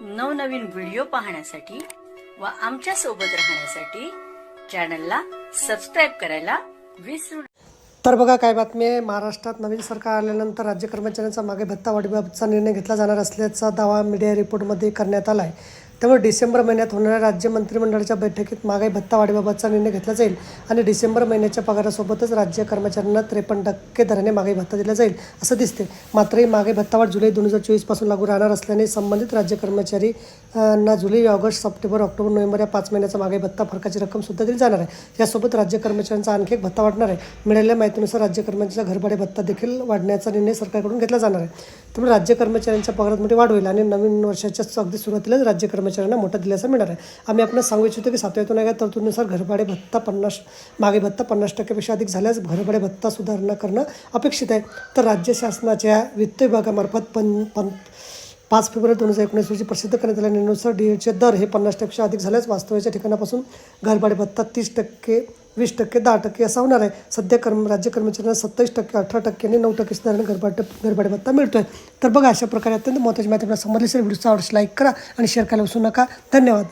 नवनवीन व्हिडिओ पाहण्यासाठी व आमच्यासोबत राहण्यासाठी चॅनलला सबस्क्राईब करायला विसरू तर बघा काय बातमी आहे. महाराष्ट्रात नवीन सरकार आल्यानंतर राज्य कर्मचाऱ्यांचा मागे भत्ता वाढीबाबतचा निर्णय घेतला जाणार असल्याचा दावा मीडिया रिपोर्टमध्ये करण्यात आला आहे. त्यामुळे डिसेंबर महिन्यात होणाऱ्या राज्य मंत्रिमंडळाच्या बैठकीत महागाई भत्ता वाढीबाबतचा निर्णय घेतला जाईल आणि डिसेंबर महिन्याच्या पगारासोबतच राज्य कर्मचाऱ्यांना त्रेपन्न टक्के दराने महागाई भत्ता दिला जाईल असं दिसते मात्र ही महागाई भत्ता वाढ जुलै दोन हजार चोवीसपासून लागू राहणार असल्याने संबंधित राज्य कर्मचारी ना जुलै ऑगस्ट सप्टेंबर ऑक्टोबर नोव्हेंबर या पाच महिन्याचा महागाई भत्ता फरकाची रक्कम सुद्धा दिली जाणार आहे. यासोबत राज्य कर्मचाऱ्यांचा आणखी एक भत्ता वाढणार आहे. मिळालेल्या माहितीनुसार राज्य कर्मचाऱ्यांचा घरभाडे भत्ता देखील वाढण्याचा निर्णय सरकारकडून घेतला जाणार आहे. त्यामुळे राज्य कर्मचाऱ्यांच्या पगारात मोठी वाढ होईल आणि नवीन वर्षाच्या अगदी सुरुवातीलाच राज्य कर्मचाऱ्यांना मोठा दिलासा मिळणार आहे. आम्ही आपण सांगू इच्छितो की सातव्यातून या तरतुदीनुसार घरभाडे भत्ता पन्नास मागे भत्ता पन्नास टक्क्यापेक्षा अधिक झाल्यास घरभाडे भत्ता सुधारणा करणं अपेक्षित आहे. तर राज्य शासनाच्या वित्त विभागामार्फत पन पन पाच फेब्रुवारी दोन हजार एकोणीस रोजी प्रसिद्ध करण्यात आलेल्या निर्णयानुसार डीएचे दर हे पन्नास टक्केपेक्षा अधिक झाल्यास वास्तव्याच्या ठिकाणापासून घरभाडे भत्ता तीस टक्के वीस टक्के दहा टक्के असा होणार आहे. सध्या कर्म राज्य कर्मचाऱ्यांना सत्तावीस टक्के अठरा टक्के आणि नऊ टक्के दराने घरभाडे घरभाडे भत्ता मिळतोय. तर बघा अशा प्रकारे अत्यंत महत्त्वाची माहिती आपल्याला समजली असेल. व्हिडिओचा आवडस लाईक करा आणि शेअर करायला विसरू नका. धन्यवाद.